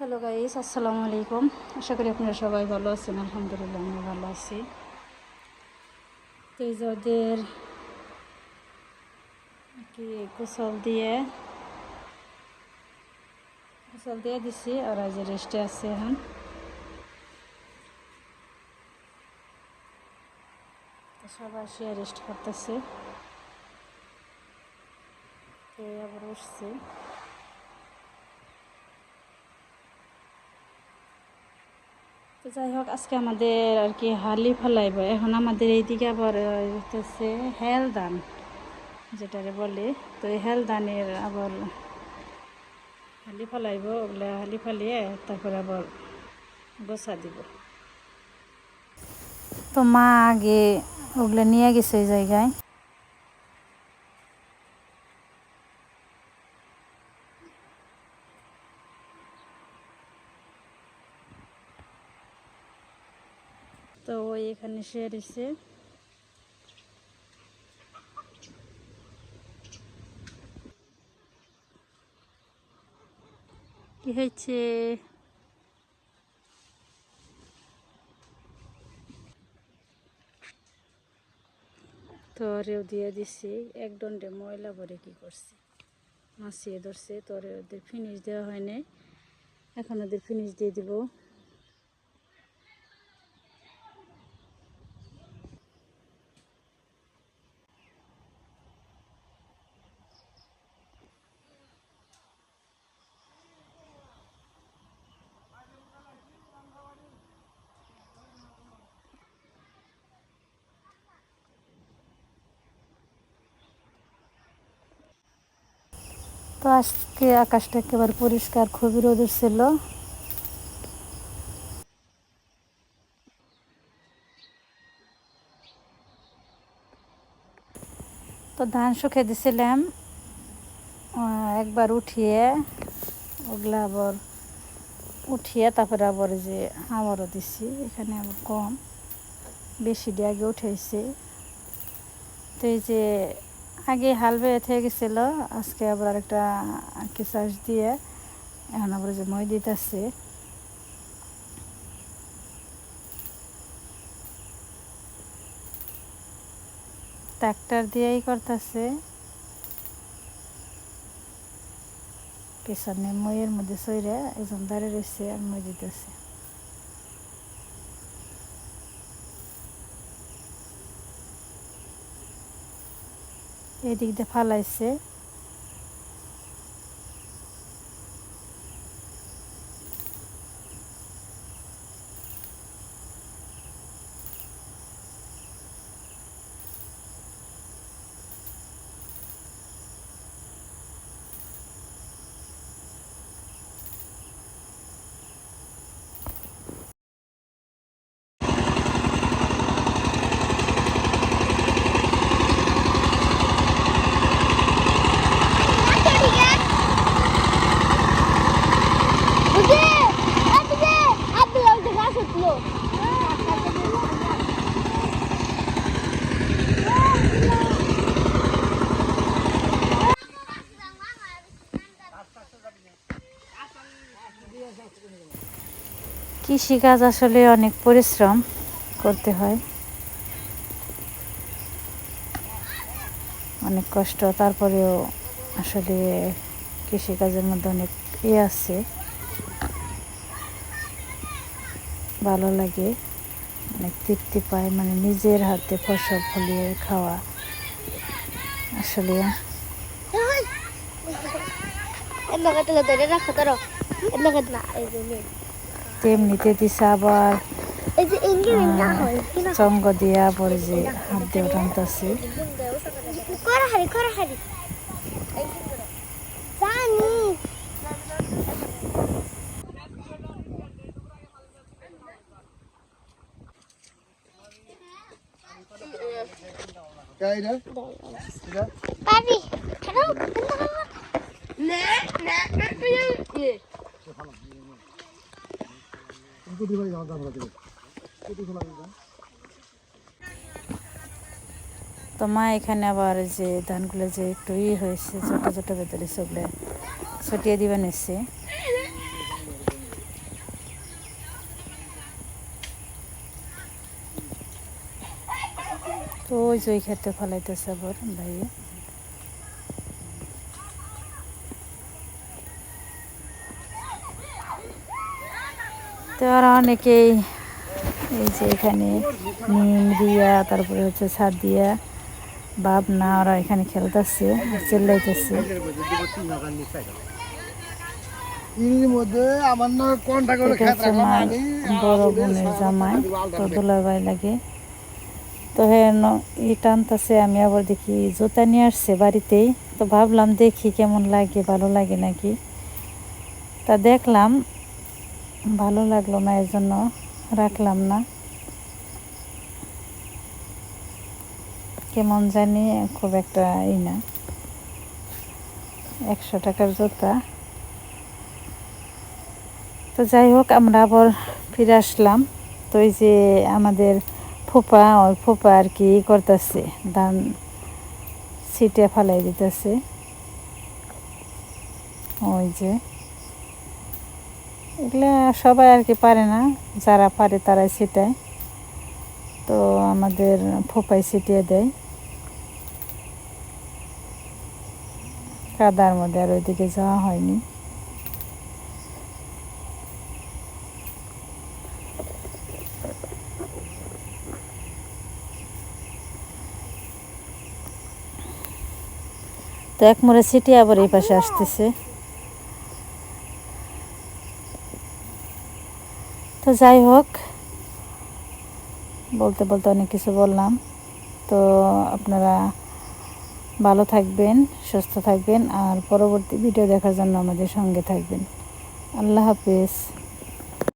Hello guys আসসালামু আলাইকুম আশা করি আপনারা সবাই ভালো আছেন। আলহামদুলিল্লাহ আমি ভালো আছি। তো এই যে ওদের কি গোসল দিয়ে গোসল দিয়ে দিছি আর আজ রেস্টে আছে এখন। সবাই সে রেস্ট করতেছে। তো আবার উঠছে। তো যাই হোক, আজকে আমাদের আর কি হালি ফেলাইব। এখন আমাদের এইদিকে আবার হচ্ছে হেল দান যেটারে বলে। তো এই হেল দানের আবার হালি ফেলাইব, ওগুলা হালি ফালিয়ে তারপরে আবার বসা দিব। তো মা আগে ওগুলো নিয়ে গেছে ওই জায়গায়। তো ওই এখানে শুয়ে রয়েছে কি হয়েছে? তরেও দিয়ে দিছি। এক দণ্ডে ময়লা ভরে কি করছে? মাছিয়ে ধরছে। তরে ওদের ফিনিশ দেওয়া হয়নি এখন ওদের ফিনিশ দিয়ে দিব। তো আজকে আকাশটা একেবারে পরিষ্কার, খুবই রোদ ছিল তো ধান শুকে দিছিলাম। একবার উঠিয়ে ওগুলা আবার উঠিয়ে তারপরে আবার যে আবারও দিছি, এখানে আবার কম। বেশি দিয়ে আগে উঠেছে তো এই যে আগে হাল বেয়ে থেকে গেছিল, আজকে আবার একটা আর কি চাষ দিয়ে এখন আবার যে মই দিতেছে। ট্রাক্টর দিয়েই করতেছে। পেছনে মইয়ের মধ্যে সইরে একজন দাঁড়িয়ে রয়েছে আর মই দিতেছে। এদিক দিয়ে ফালাইছে। কৃষিকাজ আসলে অনেক পরিশ্রম করতে হয়। অনেক কষ্ট, তারপরেও আসলে কৃষিকাজের মধ্যে অনেক ইয়ে আছে। ভালো লাগে, অনেক তৃপ্তি পায় মানে নিজের হাতে ফসল ফলিয়ে খাওয়া আসলে। তেমনিতে দিছে আবার এই যে ইঞ্জিন না চঙ্গ দিয়া পরে যে হাত দিয়ে টানতেছে। করা হারি করা হারি জানি তো মা এখানে আবার যে ধানগুলো যে একটু ই হয়েছে, ছোট ছোট ভেতরে সবগুলো ছটিয়ে দিবেন এসে। তো ওই যে ওই খেতে ফলাইতেছে আবার, ভাইয়া। তো আর অনেকেই এই যে এখানে নিম দিয়া তারপরে হচ্ছে সাদিয়া বাবনা ওরা এখানে খেলতেছে চিল্লাইতেছে। না বড় বোনের জামাই তো দুলাভাই লাগে। তো হ্যাঁ ই টানতেছে আমি আবার দেখি জুতা নিয়ে আসছে বাড়িতেই। তো ভাবলাম দেখি কেমন লাগে ভালো লাগে নাকি। তা দেখলাম ভালো লাগল না এর জন্য রাখলাম না। কেমন জানি খুব একটা ই না। একশো টাকার জুতা। তো যাই হোক, আমরা আবার ফিরে আসলাম। তো এই যে আমাদের ফুপা ওই ফুপা আর কি করতেছে, ধান ছিটে ফালাই দিতেছে। ওই যে। এগুলা সবাই আর কি পারে না। যারা পারে তারাই ছিটায়। তো আমাদের ফুপাই ছিটিয়ে দেয়। কাদার মধ্যে আর ওইদিকে যাওয়া হয়নি। তো এক মোড়ে সিটি আবার এই পাশে আসতেছে। তো যাই হোক, বলতে বলতে অনেক কিছু বললাম। তো আপনারা ভালো থাকবেন, সুস্থ থাকবেন, আর পরবর্তী ভিডিও দেখার জন্য আমাদের সঙ্গে থাকবেন। আল্লাহ হাফিজ।